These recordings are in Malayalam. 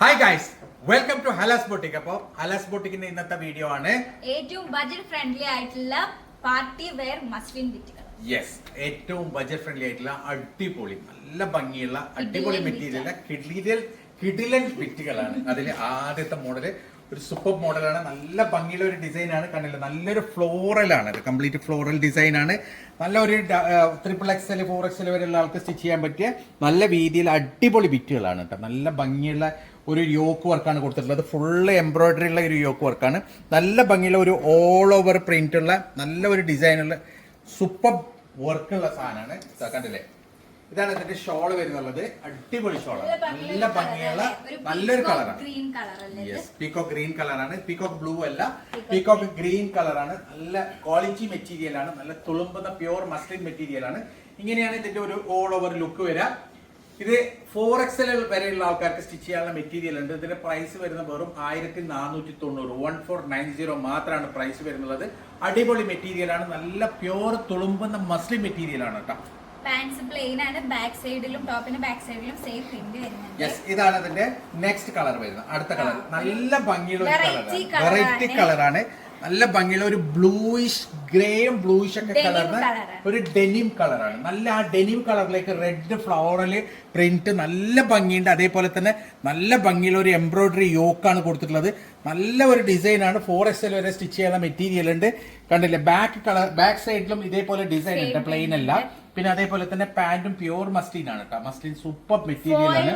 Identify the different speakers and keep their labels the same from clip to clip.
Speaker 1: Hi guys welcome to Halas boutique അപ്പോൾ ഹലാസ് ബോട്ടിക്കിന്റെ ഇന്നത്തെ വീഡിയോ ആണ്.
Speaker 2: ഏറ്റവും ബജറ്റ് ഫ്രണ്ട്ലി ആയിട്ടുള്ള പാർട്ടി വെയർ മസ്ലിൻ ബിറ്റുകൾ
Speaker 1: യെസ് ഏറ്റവും ബജറ്റ് ഫ്രണ്ട്ലി ആയിട്ടുള്ള അടിപൊളി നല്ല ഭംഗിയുള്ള അടിപൊളി മെറ്റീരിയൽ കിഡിലൻ കിഡിലൻ ബിറ്റുകളാണ് അതിൽ ആദ്യത്തെ മോഡൽ ഒരു സൂപ്പർ മോഡലാണ്. നല്ല ഭംഗിയുള്ള ഒരു ഡിസൈൻ ആണ് കണ്ടില്ല നല്ലൊരു ഫ്ലോറൽ ആണ് ഇത് കംപ്ലീറ്റ് ഫ്ലോറൽ ഡിസൈൻ ആണ് നല്ല ഒരു triple X L four X L വരെയുള്ള ആൾക്ക് സ്റ്റിച്ച് ചെയ്യാൻ പറ്റിയ നല്ല രീതിയിൽ അടിപൊളി ബിറ്റുകളാണ് കേട്ടോ. നല്ല ഭംഗിയുള്ള ഒരു യോക്ക് വർക്കാണ് കൊടുത്തിട്ടുള്ളത്. ഫുള്ള് എംബ്രോയിഡറി ഉള്ള ഒരു യോക്ക് വർക്കാണ്. നല്ല ഭംഗിയുള്ള ഒരു ഓൾ ഓവർ പ്രിന്റ് ഉള്ള നല്ല ഒരു ഡിസൈനുള്ള സൂപ്പർ വർക്കുള്ള സാധനമാണ്. കണ്ടില്ലേ? ഇതാണ് ഇതിന്റെ ഷോൾ വരുന്നുള്ളത്. അടിപൊളി ഷോൾ നല്ല ഭംഗിയുള്ള നല്ലൊരു കളറാണ്? യെസ് പീക്കോ ഗ്രീൻ കളറാണ്. പീക്കോക്ക് ബ്ലൂ അല്ല. പീക്കോക്ക് ഗ്രീൻ കളറാണ്. നല്ല ക്വാളിറ്റി മെറ്റീരിയൽ ആണ്. നല്ല തുളുമ്പുന്ന പ്യുവർ മസ്ലിൻ മെറ്റീരിയൽ ആണ്. ഇങ്ങനെയാണ് ഇതിന്റെ ഒരു ഓൾ ഓവർ ലുക്ക് വരിക. ഇത് ഫോർ എക്സൽ വരെയുള്ള ആൾക്കാർക്ക് സ്റ്റിച്ച് ചെയ്യാനുള്ള മെറ്റീരിയൽ ഉണ്ട്. ഇതിന്റെ പ്രൈസ് വരുന്ന വെറും ആയിരത്തി നാനൂറ്റി തൊണ്ണൂറ് വൺ ഫോർ നയൻ സീറോ മാത്രമാണ് പ്രൈസ് വരുന്നത്. അടിപൊളി മെറ്റീരിയലാണ് നല്ല പ്യുവർ തുളുമ്പുന്ന മസ്ലിൻ മെറ്റീരിയൽ ആണ് കേട്ടോ.
Speaker 2: പാൻസ് പ്ലെയിൻ ആണ്. ബാക്ക് സൈഡിലും ബാക്ക് സൈഡിലും സെയിം പ്രിന്റ് വരുന്നുണ്ട്.
Speaker 1: യെസ് ഇതാണ് ഇതിന്റെ നെക്സ്റ്റ് കളർ വരുന്നത്. അടുത്ത കളർ നല്ല ഭംഗിയുള്ള
Speaker 2: Variety colour
Speaker 1: വെറൈറ്റി കളറാണ് നല്ല ഭംഗിയുള്ള ഒരു ബ്ലൂയിഷ് ഗ്രേയും ബ്ലൂയിഷ് ഒക്കെ
Speaker 2: Denim
Speaker 1: കലർന്ന
Speaker 2: colour ആണ്.
Speaker 1: ഒരു ഡെനിം കളറാണ് നല്ല ആ ഡെനിം കളറിലേക്ക് റെഡ് ഫ്ലവറൽ പ്രിന്റ് നല്ല ഭംഗിയുണ്ട്. അതേപോലെ തന്നെ നല്ല ഭംഗിയുള്ള ഒരു എംബ്രോയിഡറി യോക്കാണ് കൊടുത്തിട്ടുള്ളത്. നല്ല ഒരു ഡിസൈൻ ആണ്. ഫോർ എക്സ് എൽ വരെ സ്റ്റിച്ച് ചെയ്യുന്ന മെറ്റീരിയൽ ഉണ്ട്. കണ്ടില്ലേ? ബാക്ക് കളർ ബാക്ക് സൈഡിലും ഇതേപോലെ ഡിസൈൻ ഉണ്ട്. പ്ലെയിൻ അല്ല. പിന്നെ അതേപോലെ തന്നെ പാന്റും പ്യൂർ മസ്റ്റീൻ ആണ് കേട്ടോ. മസ്റ്റീൻ സൂപ്പർ മെറ്റീരിയൽ ആണ്.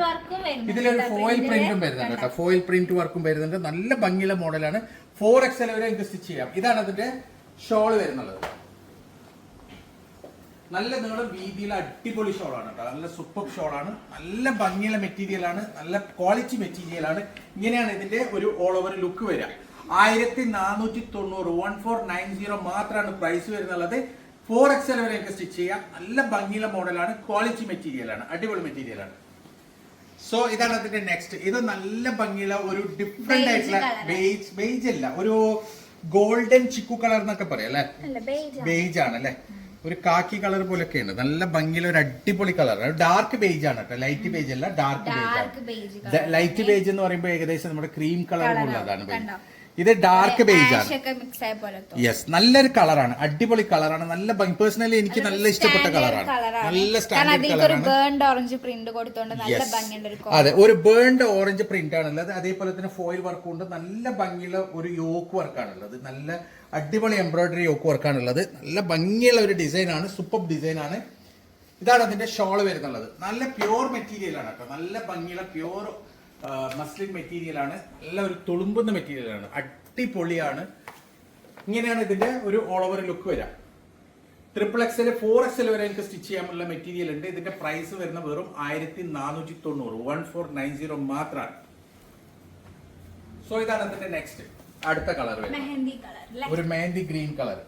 Speaker 1: ഇതിലൊരു ഫോയിൽ പ്രിന്റും വരുന്നുണ്ട് കേട്ടോ. ഫോയിൽ പ്രിന്റ് വർക്കും വരുന്നുണ്ട്. നല്ല ഭംഗിയുള്ള മോഡലാണ്. ഫോർ എക്സൽ വരെ നിങ്ങൾക്ക് സ്റ്റിച്ച് ചെയ്യാം. ഇതാണ് അതിന്റെ ഷോൾ വരുന്നുള്ളത്. നല്ല നീളം വീതിയിലെ അടിപൊളി ഷോൾ ആണ് കേട്ടോ. നല്ല സൂപ്പർ ഷോൾ ആണ് നല്ല ഭംഗിയുള്ള മെറ്റീരിയൽ ആണ്. നല്ല ക്വാളിറ്റി മെറ്റീരിയൽ ആണ്. ഇങ്ങനെയാണ് ഇതിന്റെ ഒരു ഓൾ ഓവർ ലുക്ക് വരിക. ആയിരത്തി നാനൂറ്റി തൊണ്ണൂറ് വൺ ഫോർ നയൻ സീറോ മാത്രമാണ് പ്രൈസ് വരുന്നുള്ളത്. ഫോർ എക്സ് എൽ വരെ സ്റ്റിച്ച് ചെയ്യാം നല്ല ഭംഗിയുള്ള മോഡലാണ് ക്വാളിറ്റി മെറ്റീരിയലാണ് അടിപൊളി മെറ്റീരിയലാണ് സോ ഇതാണ് അതിന്റെ നെക്സ്റ്റ് ഇത് നല്ല ഭംഗിയുള്ള ഒരു ഡിഫറെന്റ് ആയിട്ടുള്ള ബേജ് ബേജ് അല്ല. ഒരു ഗോൾഡൻ ചിക്കു കളർ എന്നൊക്കെ പറയാം അല്ലെ? ബേജ് ആണ്. അല്ലെ? ഒരു കാക്കി കളർ പോലെയൊക്കെയാണ് നല്ല ഭംഗിയുള്ള ഒരു അടിപൊളി കളർ ഡാർക്ക് ബേജ് ആണ് കേട്ടോ. ലൈറ്റ് ബേജ് അല്ല ഡാർക്ക് ബേജ് ആണ്. ലൈറ്റ് ബേജ് എന്ന് പറയുമ്പോൾ ഏകദേശം നമ്മുടെ ക്രീം കളർ പോലുള്ളതാണ് ബേജ്? ഇത് ഡാർക്ക് ബേജ് ആണ്. യെസ് നല്ലൊരു കളറാണ്. അടിപൊളി കളറാണ്. നല്ല പേഴ്സണലി എനിക്ക് നല്ല ഇഷ്ടപ്പെട്ട കളറാണ്. നല്ല സ്റ്റാൻഡേർഡ് കളറാണ്.
Speaker 2: ബേൺഡ് ഓറഞ്ച് പ്രിന്റ് കൊടുത്തോണ്ട് നല്ല ഭംഗിയുള്ള
Speaker 1: അതെ ഒരു ബേൺഡ് ഓറഞ്ച് പ്രിന്റ് ആണുള്ളത് അതേപോലെ തന്നെ ഫോയിൽ വർക്ക് ഉണ്ട്. നല്ല ഭംഗിയുള്ള ഒരു യോക്ക് വർക്കാണുള്ളത് നല്ല അടിപൊളി എംബ്രോയിഡറി യോക്ക് വർക്കാണുള്ളത് നല്ല ഭംഗിയുള്ള ഒരു ഡിസൈൻ ആണ്. സൂപ്പർ ഡിസൈൻ ആണ്. ഇതാണ് അതിന്റെ ഷോൾ വരുന്നുള്ളത്. നല്ല പ്യുവർ മെറ്റീരിയൽ ആണ് കേട്ടോ. നല്ല ഭംഗിയുള്ള പ്യുവർ മസ്ലിൻ മെറ്റീരിയലാണ് നല്ല ഒരു തുളുമ്പുന്ന മെറ്റീരിയൽ ആണ്. അടിപൊളിയാണ്. ഇങ്ങനെയാണ് ഇതിന്റെ ഒരു ഓൾ ഓവർ ലുക്ക് വരാം. ട്രിപ്പിൾ എക്സൽ ഫോർ എക്സൽ വരെ എനിക്ക് സ്റ്റിച്ച് ചെയ്യാനുള്ള മെറ്റീരിയൽ ഉണ്ട്. ഇതിന്റെ പ്രൈസ് വരുന്ന വെറും ആയിരത്തി നാനൂറ്റി തൊണ്ണൂറ് വൺ ഫോർ നയൻ സീറോ മാത്രമാണ് സോ ഇതാണ് അതിന്റെ നെക്സ്റ്റ് അടുത്ത കളർ ഒരു മെഹന്തി ഗ്രീൻ കളർ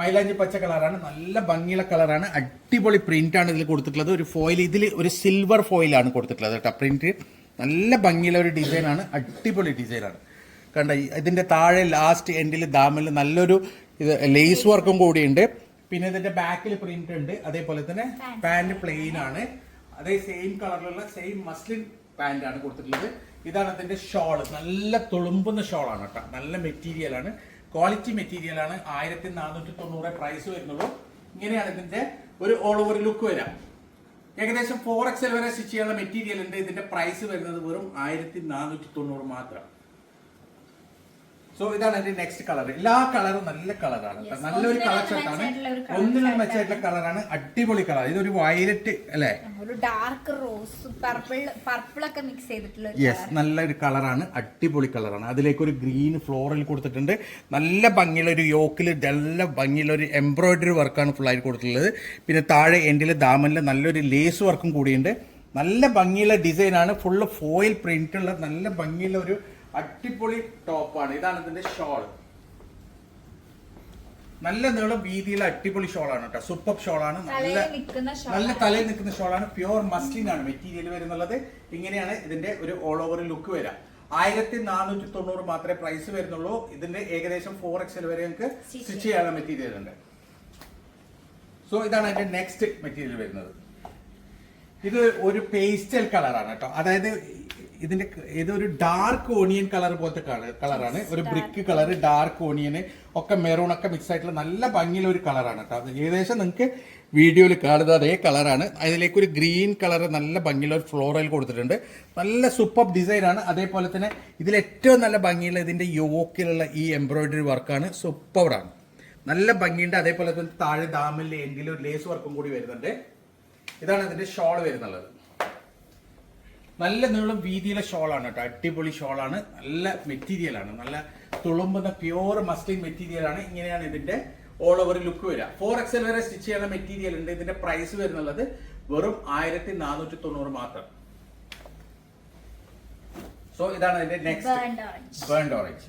Speaker 1: മൈലാഞ്ചി പച്ച കളറാണ് നല്ല ഭംഗിയുള്ള കളറാണ് അടിപൊളി പ്രിന്റ് ആണ് ഇതിൽ കൊടുത്തിട്ടുള്ളത്. ഒരു ഫോയിൽ ഇതിൽ ഒരു സിൽവർ ഫോയിലാണ് കൊടുത്തിട്ടുള്ളത് കേട്ടോ. പ്രിന്റ് നല്ല ഭംഗിയുള്ള ഒരു ഡിസൈനാണ് അടിപൊളി ഡിസൈനാണ് കണ്ട ഇതിന്റെ ഇതിന്റെ താഴെ ലാസ്റ്റ് എൻഡിൽ ദാമിൽ നല്ലൊരു ഇത് ലേസ് വർക്കും കൂടിയുണ്ട്. പിന്നെ ഇതിന്റെ ബാക്കിൽ പ്രിന്റ് ഉണ്ട്. അതേപോലെ തന്നെ പാന്റ് പ്ലെയിൻ ആണ്. അതേ സെയിം കളറിലുള്ള സെയിം മസ്ലിൻ പാന്റ് ആണ് കൊടുത്തിട്ടുള്ളത്. ഇതാണ് അതിന്റെ ഷോൾ നല്ല തുളുമ്പുന്ന ഷോളാണ് കേട്ടോ. നല്ല മെറ്റീരിയൽ ആണ്. ക്വാളിറ്റി മെറ്റീരിയൽ ആണ്. ആയിരത്തി നാനൂറ്റി തൊണ്ണൂറ് പ്രൈസ് വരുന്നുള്ളൂ. ഇങ്ങനെയാണ് ഇതിന്റെ ഒരു ഓൾ ഓവർ ലുക്ക് വരാം ഏകദേശം ഫോർ എക്സൽ വരെ സ്റ്റിച്ച് ചെയ്യാനുള്ള മെറ്റീരിയൽ ഉണ്ട്. ഇതിന്റെ പ്രൈസ് വരുന്നത് വെറും ആയിരത്തി നാനൂറ്റി തൊണ്ണൂറ് മാത്രം. സോ ഇതാണ് എന്റെ നെക്സ്റ്റ് കളർ എല്ലാ കളറും നല്ല കളറാണ് നല്ലൊരു കളർ ഷർട്ടാണ് ഒന്നിനും
Speaker 2: shirt
Speaker 1: മെച്ചമായിട്ടുള്ള കളറാണ് അടിപൊളി കളർ ഇതൊരു വയലറ്റ് അല്ലേ?
Speaker 2: ഒരു ഡാർക്ക് റോസ് പർപ്പിൾ പർപ്പിൾ ഒക്കെ മിക്സ് ചെയ്തിട്ടുള്ള
Speaker 1: യെസ് നല്ലൊരു കളറാണ് അടിപൊളി കളറാണ് അതിലേക്ക് ഒരു ഗ്രീൻ ഫ്ലോറിൽ കൊടുത്തിട്ടുണ്ട്. നല്ല ഭംഗിയുള്ള ഒരു യോക്കിൽ നല്ല ഭംഗിയുള്ള ഒരു എംബ്രോയിഡറി വർക്കാണ് ഫുള്ളായിട്ട് കൊടുത്തിട്ടുള്ളത്. പിന്നെ താഴെ എൻഡിൽ ദാമനിൽ നല്ലൊരു ലേസ് വർക്കും കൂടിയുണ്ട്. നല്ല ഭംഗിയുള്ള ഡിസൈനാണ് ഫുള്ള് ഫോയിൽ പ്രിന്റ് ഉള്ള നല്ല ഭംഗിയുള്ള ഒരു അടിപൊളി ടോപ്പാണ് ഇതാണ് ഇതിന്റെ ഷോൾ നല്ല നീളം വീതിയിലെ അടിപൊളി ഷോളാണ് കേട്ടോ. സൂപ്പർ ഷോളാണ് നല്ല നല്ല തലയിൽ നിൽക്കുന്ന ഷോളാണ് പ്യുവർ മസ്ലിൻ ആണ് മെറ്റീരിയൽ വരുന്നുള്ളത്. ഇങ്ങനെയാണ് ഇതിന്റെ ഒരു ഓൾ ഓവർ ലുക്ക് വരാം ആയിരത്തി നാനൂറ്റി തൊണ്ണൂറ് മാത്രമേ പ്രൈസ് വരുന്നുള്ളൂ. ഇതിന്റെ ഏകദേശം ഫോർ എക്സൽ വരെ നമുക്ക്
Speaker 2: Stitch
Speaker 1: സ്റ്റിച്ച് ചെയ്യാനുള്ള മെറ്റീരിയൽ ഉണ്ട്. സോ ഇതാണ് അതിന്റെ നെക്സ്റ്റ് മെറ്റീരിയൽ വരുന്നത്. ഇത് ഒരു പേസ്റ്റൽ കളറാണ് കേട്ടോ. അതായത് ഇതിന്റെ ഇത് ഇതൊരു ഡാർക്ക് ഓണിയൻ കളർ പോലത്തെ കളറാണ് ഒരു ബ്രിക്ക് കളർ ഡാർക്ക് ഓണിയൻ ഒക്കെ മെറൂൺ ഒക്കെ മിക്സ് ആയിട്ടുള്ള നല്ല ഭംഗിയുള്ള ഒരു കളറാണ് കേട്ടോ. ഏകദേശം നിങ്ങൾക്ക് വീഡിയോയിൽ കാണുന്നത് അതേ കളറാണ് അതിലേക്ക് ഒരു ഗ്രീൻ കളർ നല്ല ഭംഗിയുള്ള ഒരു ഫ്ലോറൽ കൊടുത്തിട്ടുണ്ട്. നല്ല സൂപ്പർ ഡിസൈൻ ആണ്. അതേപോലെ തന്നെ ഇതിൽ ഏറ്റവും നല്ല ഭംഗിയുള്ള ഇതിന്റെ യോക്കിലുള്ള ഈ എംബ്രോയിഡറി വർക്കാണ് സൂപ്പറാണ് നല്ല ഭംഗിയുണ്ട്. അതേപോലെ തന്നെ താഴെ ദാമിൽ എങ്കിലും ഒരു ലേസ് വർക്കും കൂടി വരുന്നുണ്ട്. ഇതാണ് ഇതിന്റെ ഷോൾ വരുന്നുള്ളത്. നല്ല നീളം വീതിയിലെ ഷോളാണ് കേട്ടോ. അടിപൊളി ഷോളാണ് നല്ല മെറ്റീരിയൽ ആണ്. നല്ല തുളുമ്പുന്ന പ്യുവർ മസ്ലിൻ മെറ്റീരിയൽ ആണ്. ഇങ്ങനെയാണ് ഇതിന്റെ ഓൾ ഓവർ ലുക്ക് വരിക. ഫോർ എക്സൽ വരെ സ്റ്റിച്ച് ചെയ്യുന്ന മെറ്റീരിയൽ ഉണ്ട്. ഇതിന്റെ പ്രൈസ് വരുന്നുള്ളത് വെറും ആയിരത്തി നാനൂറ്റി തൊണ്ണൂറ് മാത്രം. സോ ഇതാണ് ഇതിന്റെ നെക്സ്റ്റ് ബേൺഡ് ഓറഞ്ച്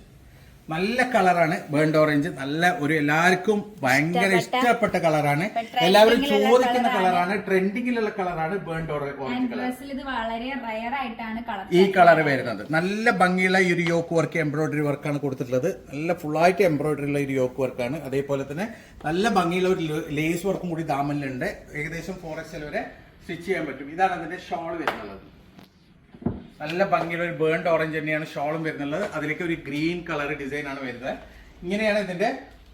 Speaker 1: നല്ല കളറാണ് ബേൺഡ് ഓറഞ്ച്. നല്ല ഒരു എല്ലാവർക്കും ഭയങ്കര
Speaker 2: ഇഷ്ടപ്പെട്ട-
Speaker 1: കളറാണ്. എല്ലാവരും ചോദിക്കുന്ന കളറാണ്. ട്രെൻഡിങ്ങിലുള്ള കളറാണ് ബേൺഡ് ഓറഞ്ച് കളർ.
Speaker 2: ഇത് വളരെ റയർ ആയിട്ടാണ് കളർ
Speaker 1: ഈ കളർ വരുന്നത്. നല്ല ഭംഗിയുള്ള ഈ ഒരു യോക്ക് വർക്ക് എംബ്രോയിഡറി വർക്കാണ് കൊടുത്തിട്ടുള്ളത്. നല്ല ഫുള്ളായിട്ട് എംബ്രോയിഡറി ഉള്ള ഒരു യോക്ക് വർക്കാണ് അതേപോലെ തന്നെ നല്ല ഭംഗിയുള്ള ഒരു ലേസ് വർക്കും കൂടി ദാമനിലുണ്ട്. ഏകദേശം ഫോർ വരെ സ്റ്റിച്ച് ചെയ്യാൻ പറ്റും. ഇതാണ് അതിന്റെ ഷോൾ വരുന്നത്. നല്ല ഭംഗിയുള്ള ഒരു ബേൺഡ് ഓറഞ്ച് തന്നെയാണ് ഷോളും വരുന്നുള്ളത് അതിലേക്ക് ഒരു ഗ്രീൻ കളർ ഡിസൈൻ ആണ് വരുന്നത്. ഇങ്ങനെയാണ് ഇതിന്റെ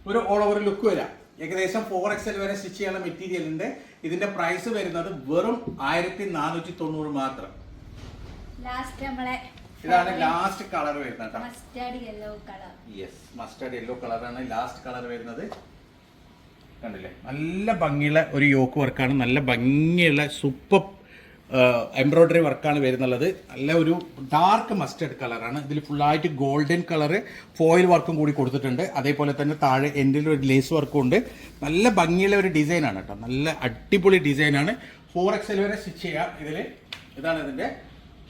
Speaker 1: ഒരു ഓൾ ഓവർ ലുക്ക് വരാം ഏകദേശം ഫോർ എക്സൽ വരെ സ്റ്റിച്ച് ചെയ്യാനുള്ള മെറ്റീരിയൽ ഉണ്ട്. ഇതിന്റെ പ്രൈസ് വരുന്നത് വെറും ആയിരത്തി നാനൂറ്റി തൊണ്ണൂറ് മാത്രം ഇതാണ് ലാസ്റ്റ് കളർ വരുന്നത്
Speaker 2: mustard yellow colour
Speaker 1: yes mustard yellow കളറാണ് ലാസ്റ്റ് കളർ വരുന്നത്. കണ്ടില്ലേ? നല്ല ഭംഗിയുള്ള ഒരു യോക്ക് വർക്കാണ് നല്ല ഭംഗിയുള്ള സൂപ്പർ എംബ്രോയിഡറി വർക്കാണ് വരുന്നുള്ളത് നല്ല ഒരു ഡാർക്ക് മസ്റ്റേഡ് കളറാണ് ഇതിൽ ഫുള്ളായിട്ട് ഗോൾഡൻ കളർ ഫോയിൽ വർക്കും കൂടി കൊടുത്തിട്ടുണ്ട്. അതേപോലെ തന്നെ താഴെ എൻഡിൽ ഒരു ലേസ് വർക്കും ഉണ്ട്. നല്ല ഭംഗിയുള്ള ഒരു ഡിസൈനാണ് കേട്ടോ. നല്ല അടിപൊളി ഡിസൈനാണ് ഫോർ എക്സൽ വരെ സ്റ്റിച്ച് ചെയ്യാം. ഇതിൽ ഇതാണ് ഇതിന്റെ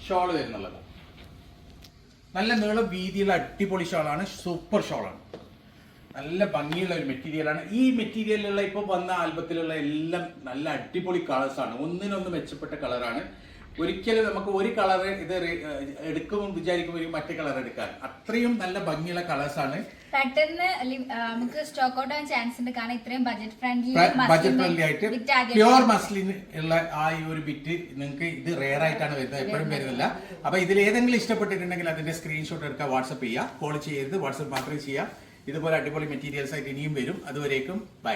Speaker 1: ഷോൾ വരുന്നുള്ളത്. നല്ല നീളം വീതിയുള്ള അടിപൊളി ഷോളാണ് സൂപ്പർ ഷോളാണ് നല്ല ഭംഗിയുള്ള ഒരു മെറ്റീരിയലാണ് ഈ മെറ്റീരിയലുള്ള ഇപ്പോൾ വന്ന ആൽബത്തിലുള്ള എല്ലാം നല്ല അടിപൊളി കളേഴ്സാണ് ഒന്നിനൊന്ന് മെച്ചപ്പെട്ട കളറാണ് ഒരിക്കലും നമുക്ക് ഒരു കളർ ഇത് എടുക്കുമ്പോൾ വിചാരിക്കുമ്പോൾ മറ്റേ കളർ എടുക്കാൻ. അത്രയും നല്ല ഭംഗിയുള്ള കളേഴ്സാണ്
Speaker 2: പെട്ടെന്ന് നമുക്ക് സ്റ്റോക്ക് ഔട്ട് ആവാൻ ചാൻസ് ഉണ്ട്. കാരണം ഇത്രയും ബജറ്റ് ഫ്രണ്ട്ലി
Speaker 1: ബജറ്റ് ഫ്രണ്ട്ലി ആയിട്ട് പ്യുവർ മസ്ലിൻ ഉള്ള ആ ഈ ഒരു ബിറ്റ് നിങ്ങൾക്ക് ഇത് റെയർ ആയിട്ടാണ് വരുന്നത്. എപ്പോഴും വരുന്നില്ല. അപ്പൊ ഇതിൽ ഏതെങ്കിലും ഇഷ്ടപ്പെട്ടിട്ടുണ്ടെങ്കിൽ അതിന്റെ സ്ക്രീൻഷോട്ട് എടുക്കുക വാട്സപ്പ് ചെയ്യുക. കോൾ ചെയ്യരുത്. വാട്സപ്പ് മാത്രമേ ചെയ്യുക. ഇതുപോലെ അടിപൊളി മെറ്റീരിയൽസ് ആയിട്ട് ഇനിയും വരും. അതുവരേക്കും ബൈ